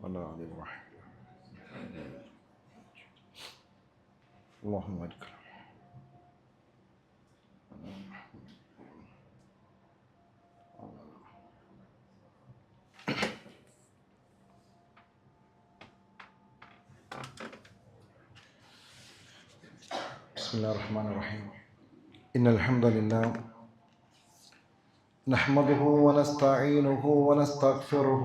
وعلى آل إبراهيم اللهم له. بسم الله الرحمن الرحيم إن الحمد لله نحمده ونستعينه ونستغفره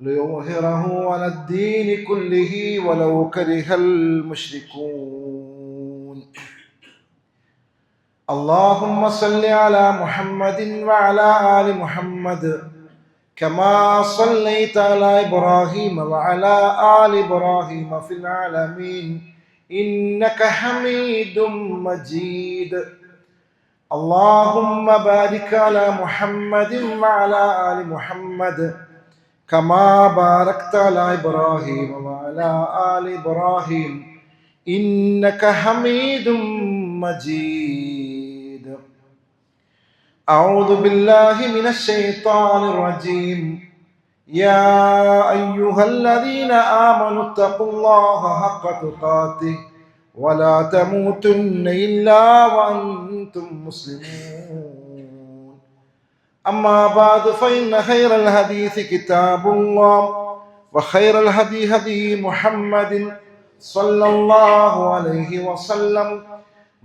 ليظهره على الدين كله ولو كره المشركون. اللهم صل على محمد وعلى آل محمد كما صليت على إبراهيم وعلى آل إبراهيم في العالمين. إنك حميد مجيد. اللهم بارك على محمد وعلى آل محمد كما باركت على إبراهيم وعلى آل إبراهيم إنك حميد مجيد. أعوذ بالله من الشيطان الرجيم. يا أيها الذين آمنوا اتقوا الله حق تقاته ولا تموتن إلا وأنتم مسلمون. أما بعد فإن خير الحديث كتاب الله وخير الهدي هدي محمد صلى الله عليه وسلم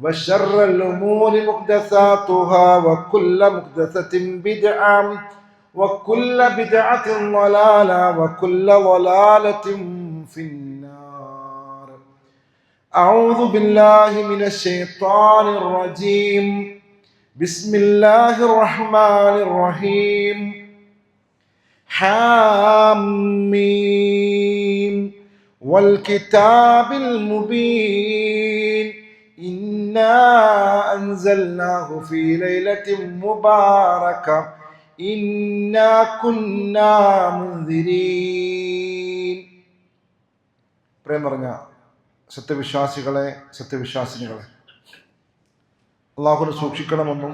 وشر الأمور محدثاتها وكل محدثة بدعة وكل بدعة ضلالة وكل ضلالة في النار. أعوذ بالله من الشيطان الرجيم. بسم الله الرحمن الرحيم حاميم والكتاب المبين إنا أنزلناه في ليلة مباركة إنا كنا منذرين പ്രേം പറഞ്ഞ സത്യവിശ്വാസികളെ സത്യവിശ്വാസിനികളെ അള്ളാഹുനെ സൂക്ഷിക്കണമെന്നും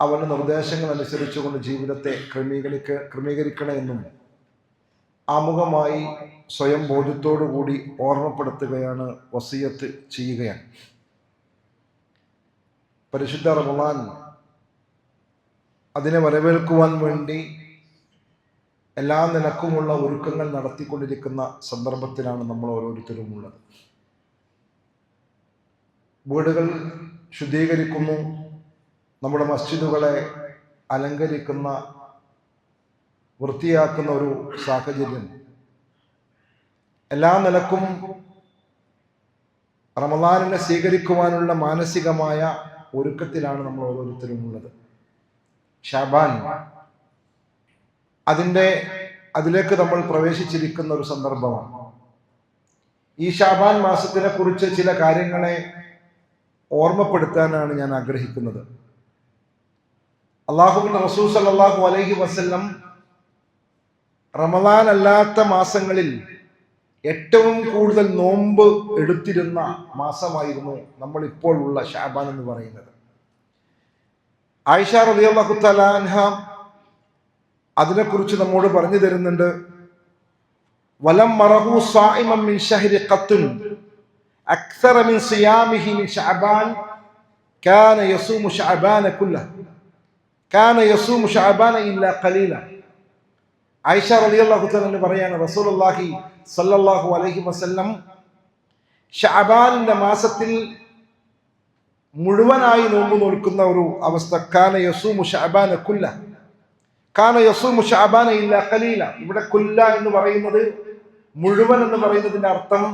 അവന്റെ നിർദ്ദേശങ്ങൾ അനുസരിച്ചുകൊണ്ട് ജീവിതത്തെ ക്രമീകരിക്ക ക്രമീകരിക്കണമെന്നും ആമുഖമായി സ്വയം ബോധ്യത്തോടുകൂടി ഓർമ്മപ്പെടുത്തുകയാണ് വസീയത്ത് ചെയ്യുകയാണ്. പരിശുദ്ധ റമളാൻ അതിനെ വരവേൽക്കുവാൻ വേണ്ടി എല്ലാ നിലക്കുമുള്ള ഒരുക്കങ്ങൾ നടത്തിക്കൊണ്ടിരിക്കുന്ന സന്ദർഭത്തിലാണ് നമ്മൾ ഓരോരുത്തരും ഉള്ളത് വീടുകൾ ശുദ്ധീകരിക്കുന്നു. നമ്മുടെ മസ്ജിദുകളെ അലങ്കരിക്കുന്ന വൃത്തിയാക്കുന്ന ഒരു സാഹചര്യം. എല്ലാ നിലക്കും റമദാനിനെ സ്വീകരിക്കുവാനുള്ള മാനസികമായ ഒരുക്കത്തിലാണ് നമ്മൾ ഓരോരുത്തരും ഉള്ളത്. ഷാബാൻ അതിന്റെ അതിലേക്ക് നമ്മൾ പ്രവേശിച്ചിരിക്കുന്ന ഒരു സന്ദർഭമാണ്. ഈ ഷാബാൻ മാസത്തിനെ കുറിച്ച് ചില കാര്യങ്ങളെ ഓർമ്മപ്പെടുത്താനാണ് ഞാൻ ആഗ്രഹിക്കുന്നത്. അള്ളാഹുബിൻ റസൂ സല്ലാഹു അലൈഹി വസ്ല്ലം റമദാൻ അല്ലാത്ത മാസങ്ങളിൽ ഏറ്റവും കൂടുതൽ നോമ്പ് എടുത്തിരുന്ന മാസമായിരുന്നു നമ്മൾ ഇപ്പോൾ ഉള്ള ഷാബാൻ എന്ന് പറയുന്നത്. ആയിഷ റളിയല്ലാഹു തആല അൻഹ അതിനെക്കുറിച്ച് നമ്മോട് പറഞ്ഞു തരുന്നുണ്ട്. വലം മറഹു സായിമം ഖത്തുൻ അക്സറ മിൻ സിയാമിഹി മിൻ ശഅബാൻ കാന യസൂമു ശഅബാന കുല്ല കാന യസൂമു ശഅബാന ഇല്ലാ ഖലീല ആയിഷ റളിയല്ലാഹു തആല പറയാണ് റസൂലുള്ളാഹി സല്ലല്ലാഹു അലൈഹി വസല്ലം ഷഅബാനിന്റെ മാസത്തിൽ മുഴുവനായി നോമ്പ് നോൽക്കുന്ന ഒരു അവസ്ഥ. കാന യസൂമു ഷഅബാന കുല്ല. കാന യസൂമു ഷഅബാന ഇല്ല ഖലീല. ഇവിടെ കുല്ല എന്ന് പറയുന്നത് മുഴുവൻ എന്ന് പറയുന്നതിന്റെ അർത്ഥം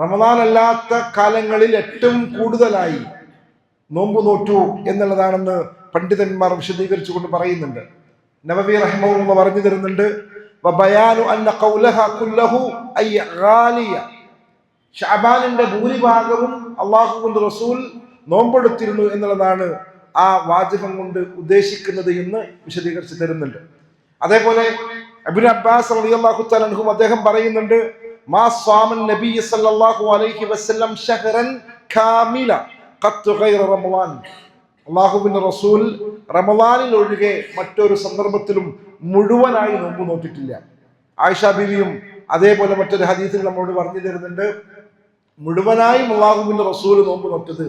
റമദാൻ അല്ലാത്ത കാലങ്ങളിൽ ഏറ്റവും കൂടുതലായി നോമ്പ് നോറ്റു എന്നുള്ളതാണെന്ന് പണ്ഡിതന്മാർ വിശദീകരിച്ചുകൊണ്ട് പറയുന്നുണ്ട്. നബബി റഹ്മെന്ന് പറഞ്ഞു തരുന്നുണ്ട് ഷാബാനിന്റെ ഭൂരിഭാഗവും അള്ളാഹുബുദ് റസൂൽ നോമ്പെടുത്തിരുന്നു എന്നുള്ളതാണ് ആ വാചകം കൊണ്ട് ഉദ്ദേശിക്കുന്നത് എന്ന് വിശദീകരിച്ച് തരുന്നുണ്ട്. അതേപോലെ അബിൻ അബ്ബാസ് അലി അള്ളാഹു അദ്ദേഹം പറയുന്നുണ്ട് മാ സ്വാമൻ സല്ലല്ലാഹു അലൈഹി വസല്ലം ഷഹറൻ കാമില ഖത്ത് ഗൈറ റമളാൻ. അള്ളാഹുവിന്റെ റസൂൽ റമളാനിൽ ഒഴികെ മറ്റൊരു സന്ദർഭത്തിലും മുഴുവനായി നോമ്പ് നോക്കിയിട്ടില്ല ആയിഷ ബിവിയും അതേപോലെ മറ്റൊരു ഹദീസിൽ നമ്മളോട് പറഞ്ഞു തരുന്നുണ്ട്. മുഴുവനായും അള്ളാഹുവിന്റെ റസൂൽ നോമ്പ് നോക്കിയത്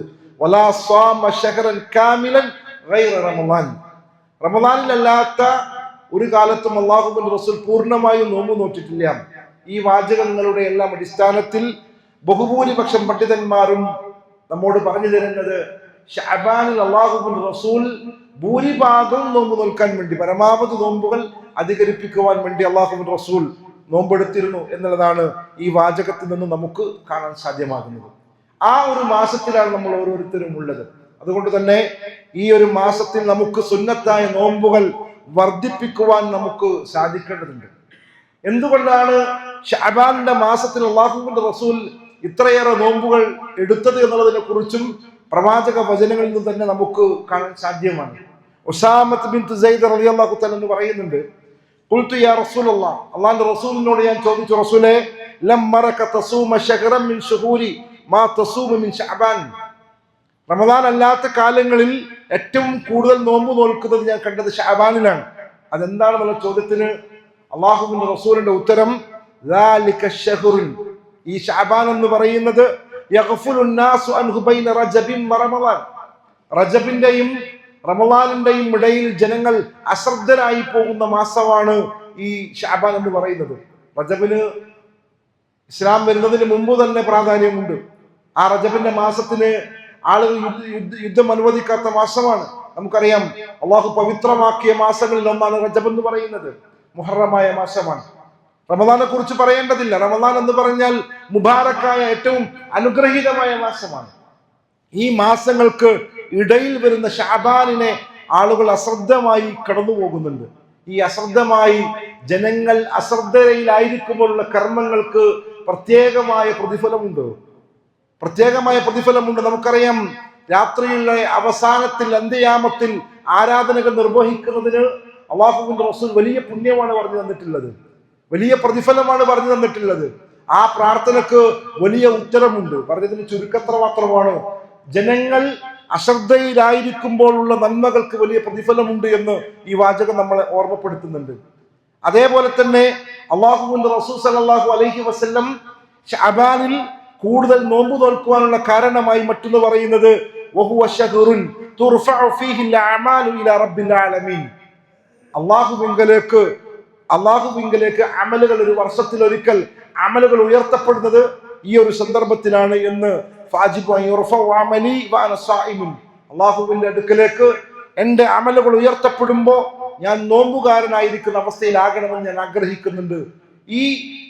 റമളാൻ. റമളാനിലല്ലാത്ത ഒരു കാലത്തും അള്ളാഹുബിൻ റസൂൽ പൂർണമായും നോമ്പ് നോറ്റിട്ടില്ല. ഈ വാചകങ്ങളുടെ എല്ലാം അടിസ്ഥാനത്തിൽ ബഹുഭൂരിപക്ഷം പണ്ഡിതന്മാരും നമ്മോട് പറഞ്ഞു തരുന്നത് ഷാബാനിൽ അള്ളാഹുബുൻ റസൂൽ ഭൂരിഭാഗം നോമ്പ് നോൽക്കാൻ വേണ്ടി പരമാവധി നോമ്പുകൾ അധികരിപ്പിക്കുവാൻ വേണ്ടി അള്ളാഹുബുൻ റസൂൽ നോമ്പെടുത്തിരുന്നു എന്നുള്ളതാണ് ഈ വാചകത്തിൽ നിന്ന് നമുക്ക് കാണാൻ സാധ്യമാകുന്നത്. ആ ഒരു മാസത്തിലാണ് നമ്മൾ ഓരോരുത്തരും ഉള്ളത്. അതുകൊണ്ട് തന്നെ ഈ ഒരു മാസത്തിൽ നമുക്ക് സുന്നത്തായ നോമ്പുകൾ വർദ്ധിപ്പിക്കുവാൻ നമുക്ക് സാധിക്കേണ്ടതുണ്ട്. എന്തുകൊണ്ടാണ് ഷാബാന്റെ മാസത്തിൽ അള്ളാഹുബിന്റെ റസൂൽ ഇത്രയേറെ നോമ്പുകൾ എടുത്തത് എന്നുള്ളതിനെ കുറിച്ചും പ്രവാചക വചനങ്ങളിൽ നിന്ന് തന്നെ നമുക്ക് കാണാൻ സാധ്യമാണ്. ഉസാമത്ത് ബിൻ തുസൈദ് റലി അള്ളാഹു എന്ന് പറയുന്നുണ്ട് കുൽത്തു യാ റസൂൽ അള്ളാഹ് അള്ളാഹിന്റെ റസൂലിനോട് ഞാൻ ചോദിച്ചു റസൂലെ റമദാൻ അല്ലാത്ത കാലങ്ങളിൽ ഏറ്റവും കൂടുതൽ നോമ്പ് നോൽക്കുന്നത് ഞാൻ കണ്ടത് ഷാബാനിലാണ് അതെന്താണെന്നുള്ള ചോദ്യത്തിന് അള്ളാഹുവിന്റെ റസൂലിന്റെ ഉത്തരം ഈ ഷാബാൻ എന്ന് പറയുന്നത് റജബിന്റെയും റമലാനിന്റെയും ഇടയിൽ ജനങ്ങൾ അശ്രദ്ധരായി പോകുന്ന മാസമാണ് ഈ ഷാബാൻ എന്ന് പറയുന്നത്. റജബിന് ഇസ്ലാം വരുന്നതിന് മുമ്പ് തന്നെ പ്രാധാന്യമുണ്ട്. ആ റജബിന്റെ മാസത്തിന് ആളുകൾ യുദ്ധം അനുവദിക്കാത്ത മാസമാണ്. നമുക്കറിയാം അള്ളാഹു പവിത്രമാക്കിയ മാസങ്ങളിൽ ഒന്നാണ് റജബ് എന്ന് പറയുന്നത്. മുഹറമായ മാസമാണ്. റമദാനെ കുറിച്ച് പറയേണ്ടതില്ല. റമദാൻ എന്ന് പറഞ്ഞാൽ മുബാറക്കായ ഏറ്റവും അനുഗ്രഹീതമായ മാസമാണ്. ഈ മാസങ്ങൾക്ക് ഇടയിൽ വരുന്ന ഷാബാനിനെ ആളുകൾ അശ്രദ്ധമായി കടന്നു പോകുന്നുണ്ട് ഈ അശ്രദ്ധമായി ജനങ്ങൾ അശ്രദ്ധയിലായിരിക്കുമ്പോഴുള്ള കർമ്മങ്ങൾക്ക് പ്രത്യേകമായ പ്രതിഫലമുണ്ട്. പ്രത്യേകമായ പ്രതിഫലമുണ്ട്. നമുക്കറിയാം രാത്രിയിലെ അവസാനത്തിൽ അന്ത്യയാമത്തിൽ ആരാധനകൾ നിർവഹിക്കുന്നതിന് അള്ളാഹുവിന്റെ റസൂൽ വലിയ പുണ്യമാണ് പറഞ്ഞു തന്നിട്ടുള്ളത്. വലിയ പ്രതിഫലമാണ് പറഞ്ഞു തന്നിട്ടുള്ളത്. ആ പ്രാർത്ഥനക്ക് വലിയ ഉത്തരമുണ്ട്. പറഞ്ഞതിന് ചുരുക്കത്ര മാത്രമാണ്? ജനങ്ങൾ അശ്രദ്ധയിലായിരിക്കുമ്പോഴുള്ള നന്മകൾക്ക് വലിയ പ്രതിഫലമുണ്ട് എന്ന് ഈ വാചകം നമ്മളെ ഓർമ്മപ്പെടുത്തുന്നുണ്ട്. അതേപോലെ തന്നെ അള്ളാഹുവിന്റെ റസൂൽ സലാഹു അലഹി വസ്ല്ലം ഷബാനിൽ കൂടുതൽ നോമ്പ് തോൽക്കുവാനുള്ള കാരണമായി മറ്റൊന്ന് പറയുന്നത് അള്ളാഹുവിങ്കലേക്ക് അള്ളാഹുവിങ്കലേക്ക് അമലുകൾ ഒരു വർഷത്തിൽ ഒരിക്കൽ അമലുകൾ ഉയർത്തപ്പെടുന്നത് ഈ ഒരു സന്ദർഭത്തിലാണ് എന്ന്. അള്ളാഹുവിന്റെ അടുക്കലേക്ക് എന്റെ അമലുകൾ ഉയർത്തപ്പെടുമ്പോ ഞാൻ നോമ്പുകാരനായിരിക്കുന്ന അവസ്ഥയിലാകണമെന്ന് ഞാൻ ആഗ്രഹിക്കുന്നുണ്ട് ഈ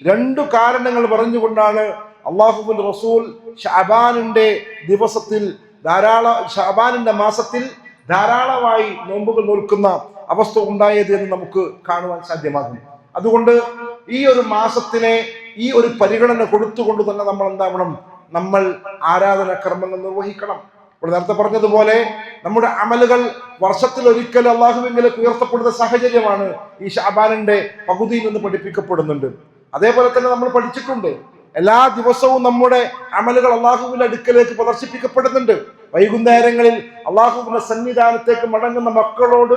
രണ്ടു കാരണങ്ങൾ പറഞ്ഞുകൊണ്ടാണ് അള്ളാഹുബിൻ റസൂൽ ഷാബാനിന്റെ ദിവസത്തിൽ ധാരാളം ഷാബാനിന്റെ മാസത്തിൽ ധാരാളമായി നോമ്പുകൾ നോൽക്കുന്ന അവസ്ഥ ഉണ്ടായത് എന്ന് നമുക്ക് കാണുവാൻ സാധ്യമാകും അതുകൊണ്ട് ഈ ഒരു മാസത്തിനെ ഈ ഒരു പരിഗണന കൊടുത്തുകൊണ്ട് തന്നെ നമ്മൾ എന്താവണം? നമ്മൾ ആരാധന കർമ്മങ്ങൾ നിർവഹിക്കണം. ഇവിടെ നേരത്തെ പറഞ്ഞതുപോലെ നമ്മുടെ അമലുകൾ വർഷത്തിൽ ഒരിക്കൽ അള്ളാഹുവിംഗലേക്ക് ഉയർത്തപ്പെടുന്ന സാഹചര്യമാണ് ഈ ഷാബാനിന്റെ പകുതിയിൽ നിന്ന് പഠിപ്പിക്കപ്പെടുന്നുണ്ട്. അതേപോലെ തന്നെ നമ്മൾ പഠിച്ചിട്ടുണ്ട്. എല്ലാ ദിവസവും നമ്മുടെ അമലുകൾ അള്ളാഹുവിന്റെ അടുക്കലേക്ക് പ്രദർശിപ്പിക്കപ്പെടുന്നുണ്ട്. വൈകുന്നേരങ്ങളിൽ അള്ളാഹുവിന്റെ സന്നിധാനത്തേക്ക് മടങ്ങുന്ന മക്കളോട്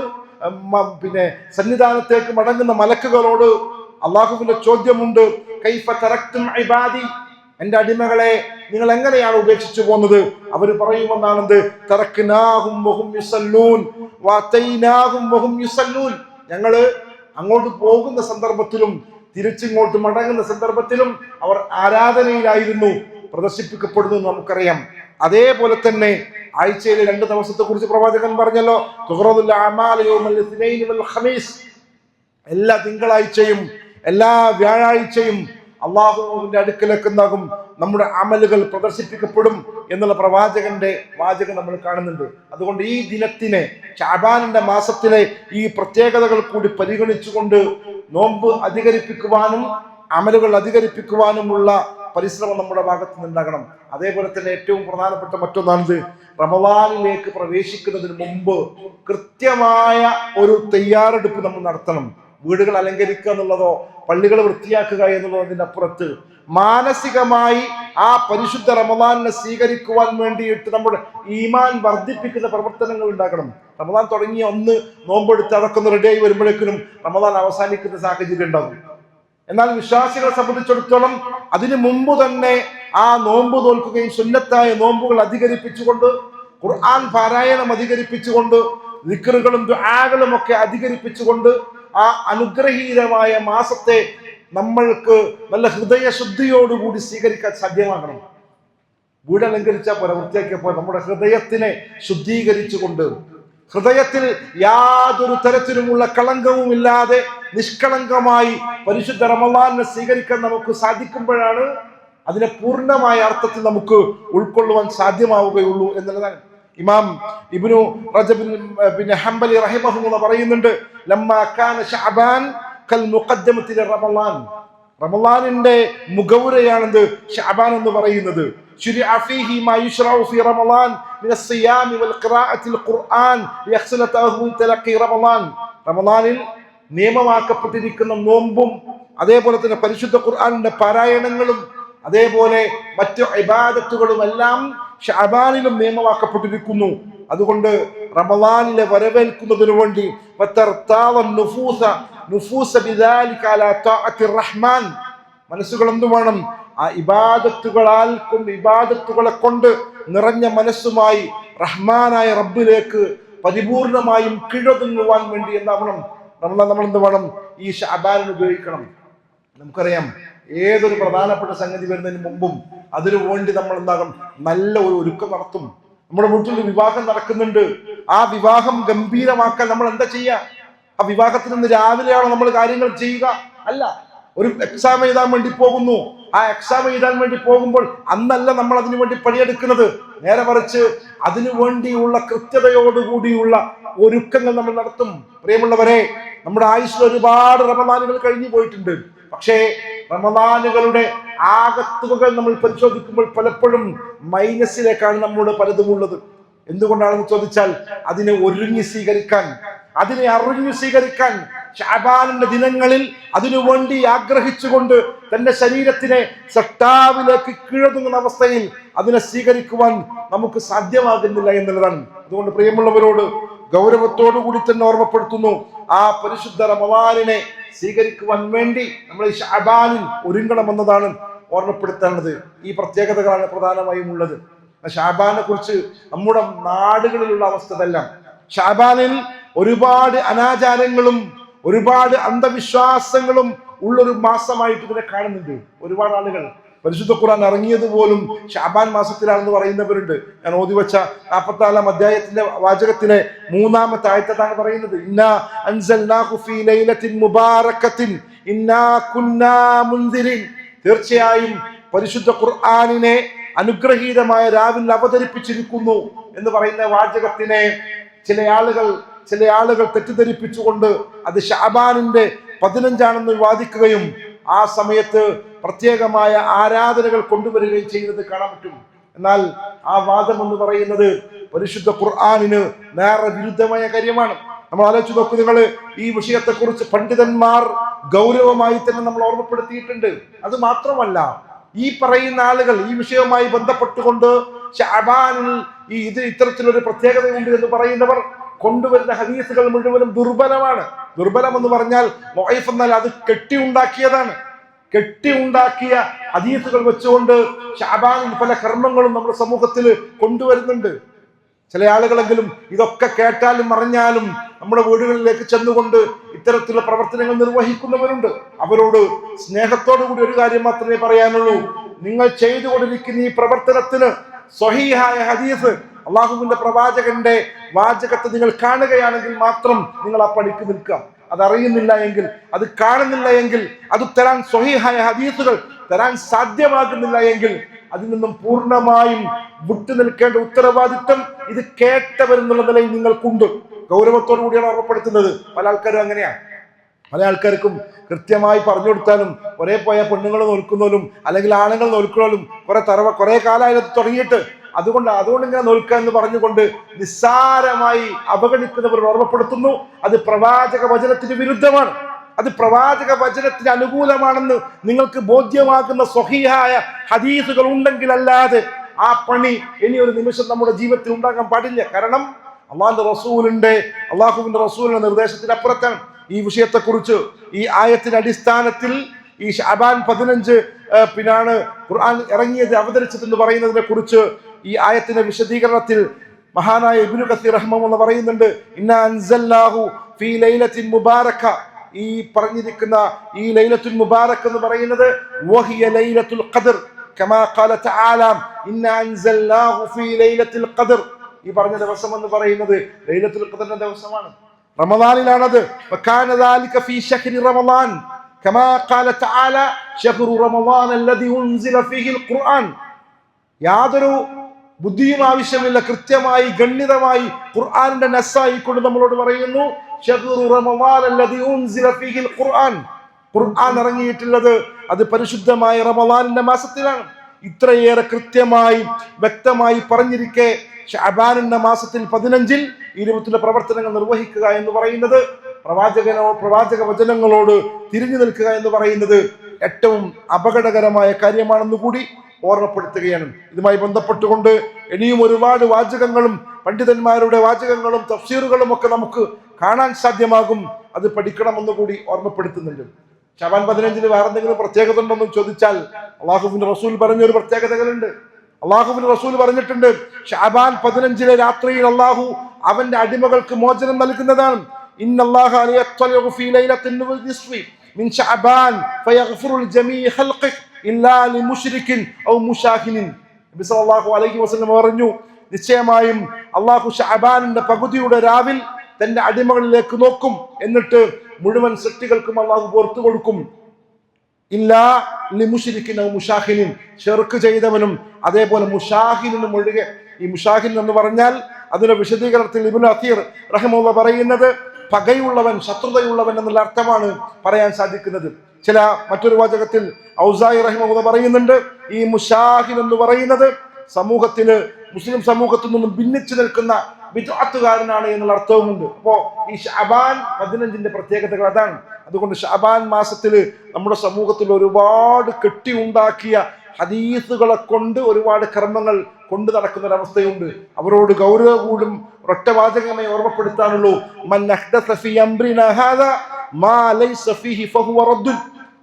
പിന്നെ സന്നിധാനത്തേക്ക് മടങ്ങുന്ന മലക്കുകളോട് അള്ളാഹുവിന്റെ ചോദ്യമുണ്ട്. കൈഫ ഇബാദി? എന്റെ അടിമകളെ നിങ്ങൾ എങ്ങനെയാണ് ഉപേക്ഷിച്ചു പോകുന്നത്? അവർ പറയുമെന്നാണെന്ത്? ഞങ്ങൾ അങ്ങോട്ട് പോകുന്ന സന്ദർഭത്തിലും തിരിച്ചിങ്ങോട്ട് മടങ്ങുന്ന സന്ദർഭത്തിലും അവർ ആരാധനയിലായിരുന്നു. പ്രദർശിപ്പിക്കപ്പെടുന്നു നമുക്കറിയാം. അതേപോലെ തന്നെ ആഴ്ചയിലെ രണ്ട് ദിവസത്തെ കുറിച്ച് പ്രവാചകൻ പറഞ്ഞല്ലോ എല്ലാ തിങ്കളാഴ്ചയും എല്ലാ വ്യാഴാഴ്ചയും അള്ളാഹുവിന്റെ അടുക്കലേക്ക് എന്താകും നമ്മുടെ അമലുകൾ പ്രദർശിപ്പിക്കപ്പെടും എന്നുള്ള പ്രവാചകന്റെ വാചകം നമ്മൾ കാണുന്നുണ്ട്. അതുകൊണ്ട് ഈ ദിനത്തിനെ ഷാബാനിന്റെ മാസത്തിലെ ഈ പ്രത്യേകതകൾ കൂടി പരിഗണിച്ചുകൊണ്ട് നോമ്പ് അധികരിപ്പിക്കുവാനും അമലുകൾ അധികരിപ്പിക്കുവാനുമുള്ള പരിശ്രമം നമ്മുടെ ഭാഗത്ത് നിന്നുണ്ടാകണം അതേപോലെ തന്നെ ഏറ്റവും പ്രധാനപ്പെട്ട മറ്റൊന്നാണിത്. റമവാനിലേക്ക് പ്രവേശിക്കുന്നതിന് മുമ്പ് കൃത്യമായ ഒരു തയ്യാറെടുപ്പ് നമ്മൾ നടത്തണം. വീടുകൾ അലങ്കരിക്കുക എന്നുള്ളതോ പള്ളികൾ വൃത്തിയാക്കുക എന്നുള്ളതിന്റെ അപ്പുറത്ത് മാനസികമായി ആ പരിശുദ്ധ റമദാനിനെ സ്വീകരിക്കുവാൻ വേണ്ടിയിട്ട് നമ്മുടെ ഈമാൻ വർദ്ധിപ്പിക്കുന്ന പ്രവർത്തനങ്ങൾ ഉണ്ടാക്കണം റമദാൻ തുടങ്ങിയ ഒന്ന് നോമ്പെടുത്ത് അടക്കുന്ന റെഡിയായി വരുമ്പോഴേക്കും റമദാൻ അവസാനിക്കുന്ന സാഹചര്യം ഉണ്ടാകും. എന്നാൽ വിശ്വാസികളെ സംബന്ധിച്ചിടത്തോളം അതിനു മുമ്പ് തന്നെ ആ നോമ്പ് തോൽക്കുകയും സുന്നത്തായ നോമ്പുകൾ അധികരിപ്പിച്ചുകൊണ്ട് ഖുർആൻ പാരായണം അധികരിപ്പിച്ചുകൊണ്ട് വിക്റുകളും ദുആകളും ഒക്കെ അധികരിപ്പിച്ചുകൊണ്ട് ആ അനുഗ്രഹീതമായ മാസത്തെ നമ്മൾക്ക് നല്ല ഹൃദയശുദ്ധിയോടുകൂടി സ്വീകരിക്കാൻ സാധ്യമാകണം. വീട് അലങ്കരിച്ചാൽ പോലെ വൃത്തിയാക്കിയപ്പോൾ നമ്മുടെ ഹൃദയത്തിനെ ശുദ്ധീകരിച്ചുകൊണ്ട് ഹൃദയത്തിൽ യാതൊരു തരത്തിലുമുള്ള കളങ്കവും ഇല്ലാതെ നിഷ്കളങ്കമായി പരിശുദ്ധ റമദാനെ സ്വീകരിക്കാൻ നമുക്ക് സാധിക്കുമ്പോഴാണ് അതിനെ പൂർണമായ അർത്ഥത്തിൽ നമുക്ക് ഉൾക്കൊള്ളുവാൻ സാധ്യമാവുകയുള്ളൂ എന്നുള്ളതാണ്. ഇമാം ഇബ്നു റജബിൻ പിന്നെ ഹംബലി റഹിമഹുല്ല പറയുന്നുണ്ട് ഷാബാൻ കൽ റമളാൻ. റമളാനിന്റെ മുഖവുരയാണെന്ത് ഷഅബാൻ എന്ന് പറയുന്നത്. شرع فيه ما يشرع في رمضان من الصيام والقراءة القرآن ليحصل تأهل تلقي رمضان റമളാനിൽ നിയമമാക്കപ്പെട്ടിരിക്കുന്ന നോമ്പും അതേപോലെ തന്നെ പരിശുദ്ധ ഖുർആാനിന്റെ പാരായണങ്ങളും അതേപോലെ മറ്റു ഇബാദത്തുകളും എല്ലാം ഷാബാനിലും നിയമമാക്കപ്പെട്ടിരിക്കുന്നു അതുകൊണ്ട് റമദാനിലെ വരവേൽക്കുന്നതിനു വേണ്ടി എന്തു വേണം ആ ഇബാദത്തുകളാൽ കൊണ്ട് ഇബാദത്തുകളെ കൊണ്ട് നിറഞ്ഞ മനസ്സുമായി റഹ്മാനായ റബ്ബിലേക്ക് പരിപൂർണമായും കീഴൊതുങ്ങുവാൻ വേണ്ടി എന്താവണം? നമ്മൾ നമ്മൾ എന്ത് വേണം ഈ ഷാബാലിന് ഉപയോഗിക്കണം. നമുക്കറിയാം ഏതൊരു പ്രധാനപ്പെട്ട സംഗതി വരുന്നതിന് മുമ്പും അതിനു വേണ്ടി നമ്മൾ എന്താകും നല്ല ഒരു ഒരുക്കം നടത്തും. നമ്മുടെ വീട്ടിൽ വിവാഹം നടക്കുന്നുണ്ട്. ആ വിവാഹം ഗംഭീരമാക്കാൻ നമ്മൾ എന്താ ചെയ്യുക ആ വിവാഹത്തിൽ നിന്ന് രാവിലെയാണോ നമ്മൾ കാര്യങ്ങൾ ചെയ്യുക? അല്ല. ഒരു എക്സാം എഴുതാൻ വേണ്ടി പോകുന്നു. ആ എക്സാം എഴുതാൻ വേണ്ടി പോകുമ്പോൾ അന്നല്ല നമ്മൾ അതിനു വേണ്ടി പണിയെടുക്കുന്നത്. നേരെ മറിച്ച് അതിനു വേണ്ടിയുള്ള കൃത്യതയോടുകൂടിയുള്ള ഒരുക്കങ്ങൾ നമ്മൾ നടത്തും. പ്രിയമുള്ളവരെ നമ്മുടെ ആയുസ്സിൽ ഒരുപാട് റമദാനുകൾ കഴിഞ്ഞു പോയിട്ടുണ്ട്. പക്ഷേ റമദാനുകളുടെ ആകത്തുകകൾ നമ്മൾ പരിശോധിക്കുമ്പോൾ പലപ്പോഴും മൈനസിലേക്കാണ് നമ്മുടെ പലതും ഉള്ളത്. എന്തുകൊണ്ടാണെന്ന് ചോദിച്ചാൽ അതിനെ ഒരുങ്ങി സ്വീകരിക്കാൻ അതിനെ അറിഞ്ഞു സ്വീകരിക്കാൻ ഷാബാനിന്റെ ദിനങ്ങളിൽ അതിനുവേണ്ടി ആഗ്രഹിച്ചുകൊണ്ട് തന്റെ ശരീരത്തിനെ സട്ടാവിലേക്ക് കീഴതുങ്ങുന്ന അവസ്ഥയിൽ അതിനെ സ്വീകരിക്കുവാൻ നമുക്ക് സാധ്യമാകുന്നില്ല എന്നുള്ളതാണ്. അതുകൊണ്ട് പ്രിയമുള്ളവരോട് ഗൗരവത്തോടു കൂടി തന്നെ ഓർമ്മപ്പെടുത്തുന്നു ആ പരിശുദ്ധ റമവാനിനെ സ്വീകരിക്കുവാൻ വേണ്ടി നമ്മൾ ഈ ഷാബാനിൽ ഒരുങ്ങണമെന്നതാണ് ഓർമ്മപ്പെടുത്തേണ്ടത്. ഈ പ്രത്യേകതകളാണ് പ്രധാനമായും ഉള്ളത്. ഷാബാനെ കുറിച്ച് നമ്മുടെ നാടുകളിലുള്ള അവസ്ഥ ഇതെല്ലാം. ഷാബാനിൽ ഒരുപാട് അനാചാരങ്ങളും ഒരുപാട് അന്ധവിശ്വാസങ്ങളും ഉള്ളൊരു മാസമായിട്ട് ഇതിനെ കാണുന്നുണ്ട്. ഒരുപാട് ആളുകൾ. പരിശുദ്ധ ഖുർആൻ ഇറങ്ങിയത് പോലും ഷാബാൻ മാസത്തിലാണെന്ന് പറയുന്നവരുണ്ട്. ഞാൻ ഓതി വെച്ച നാൽപ്പത്തിനാലാം അധ്യായത്തിന്റെ വാചകത്തിലെ മൂന്നാമത്തെ ആയത്താണ് പറയുന്നത് ഇന്നാ ഇന്നാ കുന്നാ തീർച്ചയായും പരിശുദ്ധ ഖുർആാനിനെ അനുഗ്രഹീതമായ രാവിലെ അവതരിപ്പിച്ചിരിക്കുന്നു എന്ന് പറയുന്ന വാചകത്തിനെ ചില ആളുകൾ ചില ആളുകൾ തെറ്റിദ്ധരിപ്പിച്ചുകൊണ്ട് അത് ഷാബാനിന്റെ പതിനഞ്ചാണെന്ന് വാദിക്കുകയും ആ സമയത്ത് പ്രത്യേകമായ ആരാധനകൾ കൊണ്ടുവരികയും ചെയ്യുന്നത് കാണാൻ പറ്റും. എന്നാൽ ആ വാദം എന്ന് പറയുന്നത് പരിശുദ്ധ ഖുർആാനിന് നേരെ വിരുദ്ധമായ കാര്യമാണ്. നമ്മൾ ആലോചിച്ച് നോക്കൂ നിങ്ങൾ ഈ വിഷയത്തെക്കുറിച്ച് പണ്ഡിതന്മാർ ഗൗരവമായി തന്നെ നമ്മൾ ഓർമ്മപ്പെടുത്തിയിട്ടുണ്ട്. അത് മാത്രമല്ല ഈ പറയുന്ന ആളുകൾ ഈ വിഷയവുമായി ബന്ധപ്പെട്ടുകൊണ്ട് ഷാബാനിൽ ഈ ഇത് ഇത്തരത്തിലൊരു പ്രത്യേകതയുണ്ട് എന്ന് പറയുന്നവർ കൊണ്ടുവരുന്ന ഹദീസുകൾ മുഴുവനും ദുർബലമാണ്. ദുർബലം എന്ന് പറഞ്ഞാൽ മൊഹൈഫ് എന്നാൽ അത് കെട്ടി ഉണ്ടാക്കിയതാണ് കെട്ടി ഉണ്ടാക്കിയ ഹദീസുകൾ വെച്ചുകൊണ്ട് ഷാബാനിൽ പല കർമ്മങ്ങളും നമ്മുടെ സമൂഹത്തിൽ കൊണ്ടുവരുന്നുണ്ട്. ചില ആളുകളെങ്കിലും ഇതൊക്കെ കേട്ടാലും അറിഞ്ഞാലും നമ്മുടെ വീടുകളിലേക്ക് ചെന്നുകൊണ്ട് ഇത്തരത്തിലുള്ള പ്രവർത്തനങ്ങൾ നിർവഹിക്കുന്നവരുണ്ട്. അവരോട് സ്നേഹത്തോടു കൂടി ഒരു കാര്യം മാത്രമേ പറയാനുള്ളൂ. നിങ്ങൾ ചെയ്തുകൊണ്ടിരിക്കുന്ന ഈ പ്രവർത്തനത്തിന് സ്വഹീഹായ ഹദീസ് അള്ളാഹുവിന്റെ പ്രവാചകന്റെ വാചകത്തെ നിങ്ങൾ കാണുകയാണെങ്കിൽ മാത്രം നിങ്ങൾ ആ പണിക്ക് നിൽക്കാം അതറിയുന്നില്ല എങ്കിൽ അത് കാണുന്നില്ല എങ്കിൽ അത് തരാൻ സ്വഹീഹായ ഹദീസുകൾ തരാൻ സാധ്യമാകുന്നില്ല എങ്കിൽ അതിൽ നിന്നും പൂർണമായും വിട്ടു നിൽക്കേണ്ട ഉത്തരവാദിത്വം ഇത് കേട്ടവരെന്നുള്ള നിലയിൽ നിങ്ങൾക്കുണ്ട്. ഗൗരവത്തോടു കൂടിയാണ് ഓർമ്മപ്പെടുത്തുന്നത്. പല ആൾക്കാരും അങ്ങനെയാണ് പല ആൾക്കാർക്കും കൃത്യമായി പറഞ്ഞു കൊടുത്താലും ഒരേ പോയ പെണ്ണുങ്ങൾ നോൽക്കുന്നവരും അല്ലെങ്കിൽ ആണുങ്ങൾ നോൽക്കുന്നവരും കുറെ തറവ കുറെ കാലമായി തുടങ്ങിയിട്ട് അതുകൊണ്ട് അതുകൊണ്ട് ഇങ്ങനെ നോൽക്കുക എന്ന് പറഞ്ഞുകൊണ്ട് നിസ്സാരമായി അവഗണിക്കുന്നവർ ഓർമ്മപ്പെടുത്തുന്നു. അത് പ്രവാചക വചനത്തിന് വിരുദ്ധമാണ്. അത് പ്രവാചക വചനത്തിന് അനുകൂലമാണെന്ന് നിങ്ങൾക്ക് ബോധ്യമാകുന്ന സ്വഹീഹായ ഹദീസുകൾ ഉണ്ടെങ്കിൽ അല്ലാതെ ആ പണി ഇനി ഒരു നിമിഷം നമ്മുടെ ജീവിതത്തിൽ ഉണ്ടാകാൻ പാടില്ല. കാരണം അള്ളാഹിന്റെ റസൂലിന്റെ അള്ളാഹുവിന്റെ റസൂലിന്റെ നിർദ്ദേശത്തിന് അപ്പുറത്താണ് ഈ വിഷയത്തെക്കുറിച്ച് ഈ ആയത്തിന്റെ അടിസ്ഥാനത്തിൽ ഈ ഷാബാൻ പതിനഞ്ച് പിന്നാണ് ഖുർആൻ ഇറങ്ങിയത് അവതരിച്ചതെന്ന് പറയുന്നതിനെ കുറിച്ച് ഈ ആയത്തിന്റെ വിശദീകരണത്തിൽ മഹാനായ ഇബ്നു കസീർ റഹ്മുള്ള പറയുന്നുണ്ട് ഇന്നാഹു ഫീ ലൈലത്തിൻ മുബാരക്ക ഈ പറഞ്ഞിരിക്കുന്ന ഈ ലൈലത്തുൽ മുബാരക് എന്ന് പറയുന്നത് വഹിയ ലൈലത്തുൽ ഖദർ. കമാ ഖാല തആല ഇന്നാ അൻസൽനാഹു ഫീ ലൈലത്തുൽ ഖദർ. ഈ പറഞ്ഞ ദിവസം എന്ന് പറയുന്നത് ലൈലത്തുൽ ഖദറിന്റെ ദിവസമാണ്. റമദാനിലാണത്. വകാന ദാലിക ഫീ ശഹ്രി റമദാൻ. കമാ ഖാല തആല ശഹ്റു റമദാൻ അല്ലദി ഉൻസില ഫീഹിൽ ഖുർആൻ. യാദറു ബുദ്ധിയും ആവശ്യമില്ല കൃത്യമായി ഗണ്യതമായി ഖുർആാനിന്റെ നസ്സായിക്കൊണ്ട് നമ്മളോട് പറയുന്നു ഖുർആൻ. ഖുർആൻ ഇറങ്ങിയിട്ടുള്ളത് അത് പരിശുദ്ധമായ റമവാനിന്റെ മാസത്തിലാണ്. ഇത്രയേറെ കൃത്യമായി വ്യക്തമായി പറഞ്ഞിരിക്കെ ഷാബാനിന്റെ മാസത്തിൽ പതിനഞ്ചിൽ ഇരുപത്തിന്റെ പ്രവർത്തനങ്ങൾ നിർവഹിക്കുക എന്ന് പറയുന്നത് പ്രവാചകനോ പ്രവാചക വചനങ്ങളോട് തിരിഞ്ഞു നിൽക്കുക എന്ന് പറയുന്നത് ഏറ്റവും അപകടകരമായ കാര്യമാണെന്ന് കൂടി ഓർമ്മപ്പെടുത്തുകയാണ്. ഇതുമായി ബന്ധപ്പെട്ടുകൊണ്ട് ഇനിയും ഒരുപാട് വാചകങ്ങളും പണ്ഡിതന്മാരുടെ വാചകങ്ങളും തഫ്സീറുകളും ഒക്കെ നമുക്ക് കാണാൻ സാധ്യമാകും. അത് പഠിക്കണമെന്ന് കൂടി ഓർമ്മപ്പെടുത്തുന്നുണ്ട്. ഷാബാൻ പതിനഞ്ചിന് വേറെ എന്തെങ്കിലും പ്രത്യേകത ഉണ്ടെന്നും ചോദിച്ചാൽ അള്ളാഹുബിൻ റസൂൽ പറഞ്ഞ ഒരു പ്രത്യേകതകളുണ്ട്. അള്ളാഹുബിൻ റസൂൽ പറഞ്ഞിട്ടുണ്ട് ഷാബാൻ പതിനഞ്ചിലെ രാത്രിയിൽ അള്ളാഹു അവന്റെ അടിമകൾക്ക് മോചനം നൽകുന്നതാണ്. ഇന്നല്ലാഹ മിൻ ഔ അലൈഹി വസല്ലം പറഞ്ഞു നിശ്ചയമായും അള്ളാഹു ഷഅബാനിന്റെ പകുതിയുടെ രാവിൽ തന്റെ അടിമകളിലേക്ക് നോക്കും. എന്നിട്ട് മുഴുവൻ സൃഷ്ടികൾക്കും അള്ളാഹു പുറത്തു കൊടുക്കും. ഇല്ലാ ലിമുഷിരിക്കിൻ ഔ മുഷാഹിനിൻ. ഷെർക്ക് ചെയ്തവനും അതേപോലെ മുഷാഹിനും ഒഴികെ ഈ മുഷാഹിൻ എന്ന് പറഞ്ഞാൽ അതിന്റെ വിശദീകരണത്തിൽ ഇബ്നു അത്തീർ റഹമുള്ള പറയുന്നത് പകയുള്ളവൻ ശത്രുതയുള്ളവൻ എന്നുള്ള അർത്ഥമാണ് പറയാൻ സാധിക്കുന്നത്. ചില മറ്റൊരു വാചകത്തിൽ ഔസായി റഹിമ പറയുന്നുണ്ട് ഈ മുഷാഹിൻ എന്ന് പറയുന്നത് സമൂഹത്തിന് മുസ്ലിം സമൂഹത്തിൽ നിന്നും ഭിന്നിച്ചു നിൽക്കുന്ന വിദ്വാത്തുകാരനാണ് എന്നുള്ള അർത്ഥവുമുണ്ട്. അപ്പോ ഈ ഷാബാൻ പതിനഞ്ചിന്റെ പ്രത്യേകതകൾ അതാണ്. അതുകൊണ്ട് ഷാബാൻ മാസത്തിൽ നമ്മുടെ സമൂഹത്തിൽ ഒരുപാട് കെട്ടി ഉണ്ടാക്കിയ ഹദീസുകളെ കൊണ്ട് ഒരുപാട് കർമ്മങ്ങൾ കൊണ്ടു നടക്കുന്ന ഒരവസ്ഥയുണ്ട് അവരോട് ഗൗരവ കൂടും ഒറ്റ ഓർമ്മപ്പെടുത്താനുള്ളൂ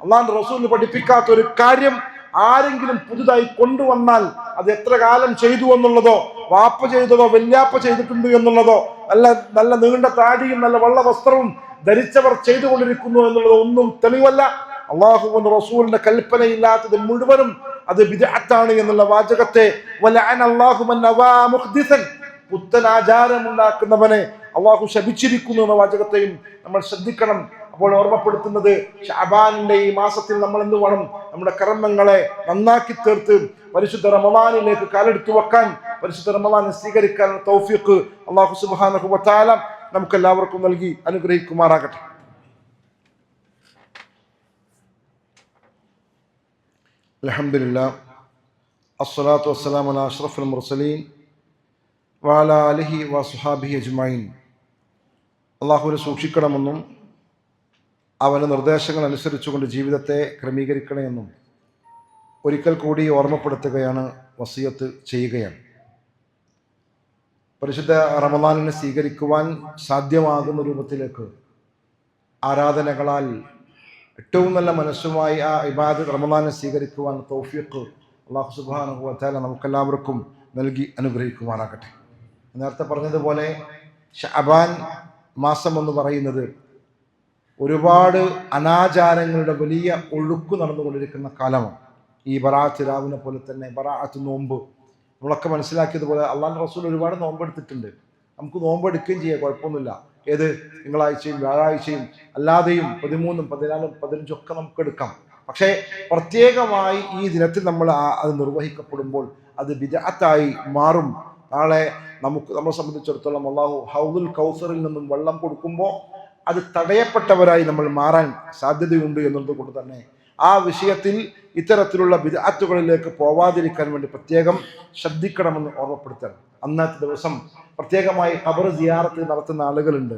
അള്ളാഹുവിന്റെ റസൂൽ പഠിപ്പിക്കാത്ത ഒരു കാര്യം ആരെങ്കിലും പുതുതായി കൊണ്ടുവന്നാൽ അത് എത്ര കാലം ചെയ്തു എന്നുള്ളതോ വാപ്പ ചെയ്തതോ വല്യാപ്പ ചെയ്തിട്ടുണ്ട് എന്നുള്ളതോ നല്ല നല്ല നീണ്ട താടിയും നല്ല വള്ള വസ്ത്രവും ധരിച്ചവർ ചെയ്തുകൊണ്ടിരിക്കുന്നു എന്നുള്ളത് ഒന്നും തെളിവല്ല. അള്ളാഹുവിന്റെ റസൂലിന്റെ കൽപ്പനയില്ലാത്തത് മുഴുവനും അത് വിദഗ്ധാണ് എന്നുള്ള വാചകത്തെ പുത്തൻ ആചാരമുണ്ടാക്കുന്നവനെ അള്ളാഹു ശപിച്ചിരിക്കുന്നു എന്ന വാചകത്തെയും നമ്മൾ ശ്രദ്ധിക്കണം. അപ്പോൾ ഓർമ്മപ്പെടുത്തുന്നത് ഷാബാനിന്റെ ഈ മാസത്തിൽ നമ്മൾ എന്ത് വേണം? നമ്മുടെ കർമ്മങ്ങളെ നന്നാക്കി തീർത്ത് പരിശുദ്ധ റമവാനിലേക്ക് കാലെടുത്തു വെക്കാൻ പരിശുദ്ധ റമവാനെ സ്വീകരിക്കാൻ തൗഫീഖ് അള്ളാഹു വതആല നമുക്ക് എല്ലാവർക്കും നൽകി അനുഗ്രഹിക്കുമാറാകട്ടെ. അൽഹംദുലില്ലാ. അസ്സലാത്തു വസ്സലാമു അലാ അഷ്റഫുൽ മുർസലീൻ വഅലാ ആലിഹി വസുഹാബിഹി അജ്മഈൻ. അള്ളാഹുവിനെ സൂക്ഷിക്കണമെന്നും അവന് നിർദ്ദേശങ്ങൾ അനുസരിച്ചുകൊണ്ട് ജീവിതത്തെ ക്രമീകരിക്കണമെന്നും ഒരിക്കൽ കൂടി ഓർമ്മപ്പെടുത്തുകയാണ് വസിയത്ത് ചെയ്യുകയാണ്. പരിശുദ്ധ റമദാനിനെ സ്വീകരിക്കുവാൻ സാധ്യമാകുന്ന രൂപത്തിലേക്ക് ആരാധനകളാൽ ഏറ്റവും നല്ല മനസ്സുമായി ആ ഇബാദ് റമദാനെ സ്വീകരിക്കുവാൻ തൗഫീഖ് അള്ളാഹു സുബാന നമുക്കെല്ലാവർക്കും നൽകി അനുഗ്രഹിക്കുവാനാകട്ടെ നേരത്തെ പറഞ്ഞതുപോലെ ഷഅബാൻ മാസം എന്ന് പറയുന്നത് ഒരുപാട് അനാചാരങ്ങളുടെ വലിയ ഒഴുക്ക് നടന്നുകൊണ്ടിരിക്കുന്ന കാലമാണ്. ഈ ബറാത്ത് രാവിനെ പോലെ തന്നെ ബറാത്ത് നോമ്പ് നമ്മളൊക്കെ മനസ്സിലാക്കിയതുപോലെ അള്ളാഹ് റസൂൽ ഒരുപാട് നോമ്പെടുത്തിട്ടുണ്ട്. നമുക്ക് നോമ്പെടുക്കുകയും ചെയ്യാം കുഴപ്പമൊന്നുമില്ല. ഏത്? തിങ്കളാഴ്ചയും വ്യാഴാഴ്ചയും അല്ലാതെയും പതിമൂന്നും പതിനാലും പതിനഞ്ചും ഒക്കെ നമുക്ക് എടുക്കാം. പക്ഷേ പ്രത്യേകമായി ഈ ദിനത്തിൽ നമ്മൾ അത് നിർവഹിക്കപ്പെടുമ്പോൾ അത് വിദഗ്ധായി മാറും. നാളെ നമുക്ക് നമ്മളെ സംബന്ധിച്ചിടത്തോളം അള്ളാഹു ഹൗദുൽ കൗസറിൽ നിന്നും വെള്ളം കൊടുക്കുമ്പോൾ അത് തടയപ്പെട്ടവരായി നമ്മൾ മാറാൻ സാധ്യതയുണ്ട് എന്നുള്ളത് കൊണ്ട് തന്നെ ആ വിഷയത്തിൽ ഇത്തരത്തിലുള്ള വിദഗ്ധകളിലേക്ക് പോവാതിരിക്കാൻ വേണ്ടി പ്രത്യേകം ശ്രദ്ധിക്കണമെന്ന് ഓർമ്മപ്പെടുത്തണം അന്നത്തെ ദിവസം പ്രത്യേകമായി ഖബർ സിയാറത്ത് നടത്തുന്ന ആളുകളുണ്ട്.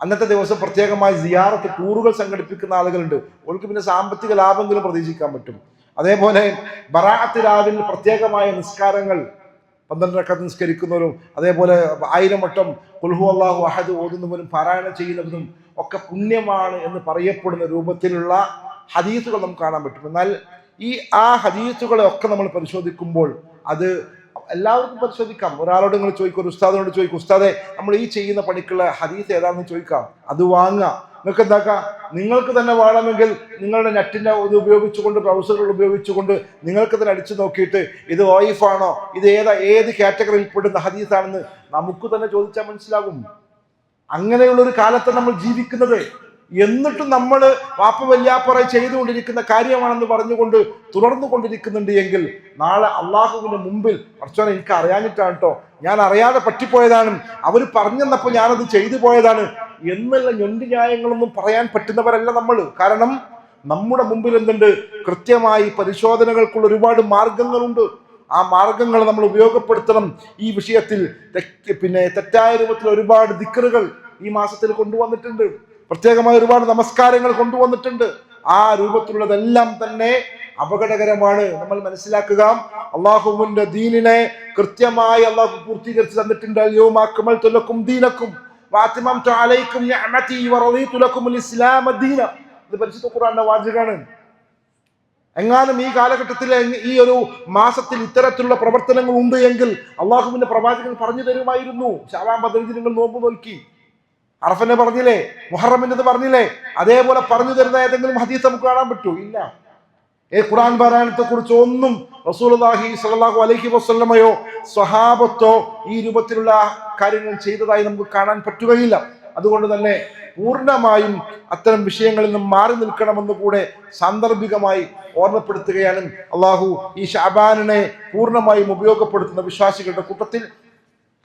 അന്നത്തെ ദിവസം പ്രത്യേകമായി സിയാറത്ത് ടൂറുകൾ സംഘടിപ്പിക്കുന്ന ആളുകളുണ്ട്. അവർക്ക് പിന്നെ സാമ്പത്തിക ലാഭങ്ങളും പ്രതീക്ഷിക്കാൻ പറ്റും. അതേപോലെ ബറാഅത്ത് രാവിൽ പ്രത്യേകമായ നിസ്കാരങ്ങൾ പന്ത്രണ്ടരക്കത്ത് നിസ്കരിക്കുന്നവരും അതേപോലെ ആയിരം വട്ടം കുൽഹു അള്ളാഹു അഹദ് ഓതുന്നവരും പാരായണം ചെയ്യുന്നവരും ഒക്കെ പുണ്യമാണ് എന്ന് പറയപ്പെടുന്ന രൂപത്തിലുള്ള ഹദീസുകൾ നമുക്ക് കാണാൻ പറ്റും. എന്നാൽ ഈ ആ ഹദീസുകളെ ഒക്കെ നമ്മൾ പരിശോധിക്കുമ്പോൾ അത് എല്ലാവർക്കും പരിശോധിക്കാം. ഒരാളോട് നിങ്ങൾ ചോദിക്കും ഒരു ഉസ്താദിനോട് ചോദിക്കും ഉസ്താദെ നമ്മൾ ഈ ചെയ്യുന്ന പണിക്കുള്ള ഹദീസ് ഏതാണെന്ന് ചോദിക്കാം. അത് വാങ്ങാം നിങ്ങൾക്ക് എന്താക്കാം? നിങ്ങൾക്ക് തന്നെ വേണമെങ്കിൽ നിങ്ങളുടെ നെറ്റിന്റെ ഇത് ഉപയോഗിച്ചുകൊണ്ട് ബ്രൗസറുകൾ ഉപയോഗിച്ചുകൊണ്ട് നിങ്ങൾക്ക് തന്നെ അടിച്ചു നോക്കിയിട്ട് ഇത് ഓയിഫാണോ ഇത് ഏതാ ഏത് കാറ്റഗറിയിൽ പെടുന്ന ഹദീസാണെന്ന് നമുക്ക് തന്നെ ചോദിച്ചാൽ മനസ്സിലാകും. അങ്ങനെയുള്ള ഒരു കാലത്ത് നമ്മൾ ജീവിക്കുന്നത് എന്നിട്ടും നമ്മൾ വാപ്പ വല്യാപ്പറ ചെയ്തുകൊണ്ടിരിക്കുന്ന കാര്യമാണെന്ന് പറഞ്ഞുകൊണ്ട് തുടർന്നു കൊണ്ടിരിക്കുന്നുണ്ട് എങ്കിൽ നാളെ അള്ളാഹുവിന് മുമ്പിൽ അർച്ചന എനിക്ക് അറിയാഞ്ഞിട്ടാണ് കേട്ടോ ഞാൻ അറിയാതെ പറ്റിപ്പോയതാണ്. അവർ പറഞ്ഞെന്നപ്പോൾ ഞാനത് ചെയ്തു പോയതാണ്. എന്നുള്ള ഞൊണ്ടി ന്യായങ്ങളൊന്നും പറയാൻ പറ്റുന്നവരല്ല നമ്മൾ കാരണം നമ്മുടെ മുമ്പിൽ എന്തുണ്ട്? കൃത്യമായി പരിശോധനകൾക്കുള്ള ഒരുപാട് മാർഗങ്ങളുണ്ട്. ആ മാർഗങ്ങൾ നമ്മൾ ഉപയോഗപ്പെടുത്തണം. ഈ വിഷയത്തിൽ പിന്നെ തെറ്റായ രൂപത്തിൽ ഒരുപാട് ദിക്കറുകൾ ഈ മാസത്തിൽ കൊണ്ടുവന്നിട്ടുണ്ട്. പ്രത്യേകമായ ഒരുപാട് നമസ്കാരങ്ങൾ കൊണ്ടുവന്നിട്ടുണ്ട്. ആ രൂപത്തിലുള്ളതെല്ലാം തന്നെ അപകടകരമാണ്. നമ്മൾ മനസ്സിലാക്കുക അള്ളാഹുവിന്റെ ദീനിനെ കൃത്യമായി അള്ളാഹു പൂർത്തീകരിച്ച് തന്നിട്ടുണ്ട്. അയ്യോമാക്കുമൽ തുലക്കും ദീനക്കും വാചകാണ് എങ്ങാനും ഈ കാലഘട്ടത്തിൽ ഈ ഒരു മാസത്തിൽ ഇത്തരത്തിലുള്ള പ്രവർത്തനങ്ങൾ ഉണ്ട് എങ്കിൽ അള്ളാഹുവിന്റെ പ്രവാചകൻ പറഞ്ഞു തരുമായിരുന്നു. ശാലാം പതിനഞ്ച് നിങ്ങൾ നോമ്പ് നോക്കി അറഫനെ പറഞ്ഞില്ലേ? മുഹറമിന്റെ പറഞ്ഞില്ലേ? അതേപോലെ പറഞ്ഞു തരുന്ന ഏതെങ്കിലും ഹദീസ് നമുക്ക് കാണാൻ പറ്റൂ? ഇല്ല. ഏ ഖുറാൻ പാരായണത്തെ കുറിച്ച് ഒന്നും റസൂലുള്ളാഹി സ്വല്ലല്ലാഹു അലഹി വസ്ലമയോ സ്വഹാബത്തോ ഈ രൂപത്തിലുള്ള കാര്യങ്ങൾ ചെയ്തതായി നമുക്ക് കാണാൻ പറ്റുകയില്ല. അതുകൊണ്ട് തന്നെ പൂർണമായും അത്തരം വിഷയങ്ങളിൽ നിന്നും മാറി നിൽക്കണമെന്ന് കൂടെ സാന്ദർഭികമായി ഓർമ്മപ്പെടുത്തുകയാണ് അള്ളാഹു ഈ ഷാബാനിനെ പൂർണമായും ഉപയോഗപ്പെടുത്തുന്ന വിശ്വാസികളുടെ കൂട്ടത്തിൽ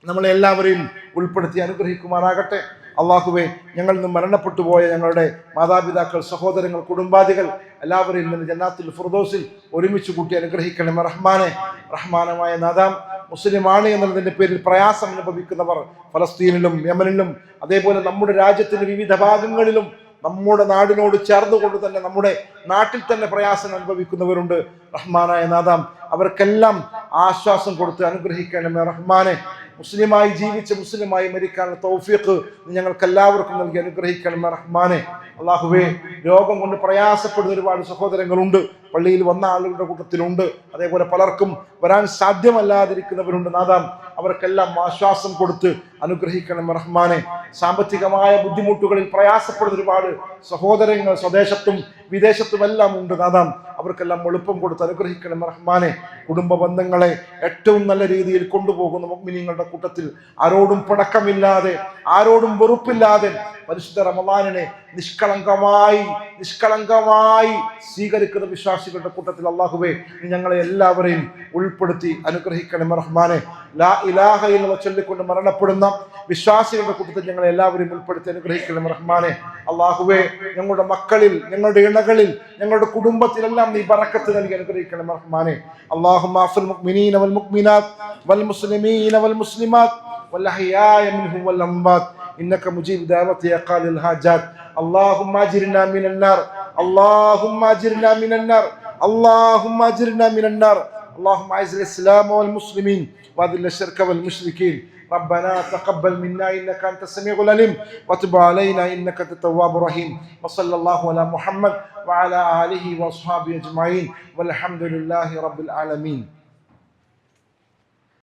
നമ്മളെല്ലാവരെയും ഉൾപ്പെടുത്തി അനുഗ്രഹിക്കുമാറാകട്ടെ. അള്ളാഹുവെ ഞങ്ങളിൽ നിന്ന് മരണപ്പെട്ടു പോയ ഞങ്ങളുടെ മാതാപിതാക്കൾ സഹോദരങ്ങൾ കുടുംബാദികൾ എല്ലാവരെയും നിന്ന് ജന്നാത്തിൽ ഫുർദോസിൽ ഒരുമിച്ച് കൂട്ടി അനുഗ്രഹിക്കണം റഹ്മാനെ. റഹ്മാനമായ നാദാം മുസ്ലിമാണ് എന്നുള്ളതിന്റെ പേരിൽ പ്രയാസം അനുഭവിക്കുന്നവർ ഫലസ്തീനിലും യമനിലും അതേപോലെ നമ്മുടെ രാജ്യത്തിന്റെ വിവിധ ഭാഗങ്ങളിലും നമ്മുടെ നാടിനോട് ചേർന്നുകൊണ്ട് തന്നെ നമ്മുടെ നാട്ടിൽ തന്നെ പ്രയാസം അനുഭവിക്കുന്നവരുണ്ട് റഹ്മാനായ നാദാം. അവർക്കെല്ലാം ആശ്വാസം കൊടുത്ത് അനുഗ്രഹിക്കണമേ റഹ്മാനെ. മുസ്ലിമായി ജീവിച്ച് മുസ്ലിമായി മരിക്കാനുള്ള തൗഫീഖ് ഞങ്ങൾക്ക് എല്ലാവർക്കും നൽകി അനുഗ്രഹിക്കണമേ റഹ്മാനെ. അള്ളാഹുവേ രോഗം കൊണ്ട് പ്രയാസപ്പെടുന്ന ഒരുപാട് സഹോദരങ്ങളുണ്ട്. പള്ളിയിൽ വന്ന ആളുകളുടെ കൂട്ടത്തിലുണ്ട്. അതേപോലെ പലർക്കും വരാൻ സാധ്യമല്ലാതിരിക്കുന്നവരുണ്ട്. നാദാം അവർക്കെല്ലാം ആശ്വാസം കൊടുത്ത് അനുഗ്രഹിക്കണം റഹ്മാനെ. സാമ്പത്തികമായ ബുദ്ധിമുട്ടുകളിൽ പ്രയാസപ്പെടുന്ന ഒരുപാട് സഹോദരങ്ങൾ സ്വദേശത്തും വിദേശത്തുമെല്ലാം ഉണ്ട്. നാദാം അവർക്കെല്ലാം എളുപ്പം കൊടുത്ത് അനുഗ്രഹിക്കണം റഹ്മാനെ. കുടുംബ ബന്ധങ്ങളെ ഏറ്റവും നല്ല രീതിയിൽ കൊണ്ടുപോകുന്ന മുഗ്മിനിങ്ങളുടെ കൂട്ടത്തിൽ. ആരോടും പടക്കമില്ലാതെ ആരോടും വെറുപ്പില്ലാതെ പരിശുദ്ധ റമദാനിനെ നിഷ്കളങ്കമായി നിഷ്കളങ്കമായി സ്വീകരിക്കുന്ന വിശ്വാസികളുടെ കൂട്ടത്തിൽ അള്ളാഹുവേ നീ ഞങ്ങളെ എല്ലാവരെയും ഉൾപ്പെടുത്തി അനുഗ്രഹിക്കണം റഹ്മാനെ ലാ ഇലാഹ എന്ന് ചൊല്ലിക്കൊണ്ട് മരണപ്പെടുന്ന വിശ്വാസികളുടെ കൂട്ടത്തിൽ ഞങ്ങളെ എല്ലാവരെയും ഉൾപ്പെടുത്തി അനുഗ്രഹിക്കണം റഹ്മാനെ അള്ളാഹുവേ ഞങ്ങളുടെ മക്കളിൽ ഞങ്ങളുടെ ഇണകളിൽ ഞങ്ങളുടെ കുടുംബത്തിലെല്ലാം നീ ബറക്കത്ത് നൽകി അനുഗ്രഹിക്കണം റഹ്മാനെ അള്ളാഹു മാഫുൽ മുഅ്മിനീന വൽ മുഅ്മിനാത്ത് വൽ മുസ്ലിമീന വൽ മുസ്ലിമാത്ത് والأحياء منهم والأموات إنك مجيب دعوة يا قاضي الحاجات اللهم أجرنا من النار اللهم أجرنا من النار. اللهم أجرنا من النار. اللهم أعز الإسلام والمسلمين وأذل الشرك والمشركين. ربنا تقبل منا إنك أنت السميع العليم. وتب علينا إنك أنت التواب الرحيم. وصلى الله على محمد وعلى آله وأصحابه أجمعين. والحمد لله رب العالمين.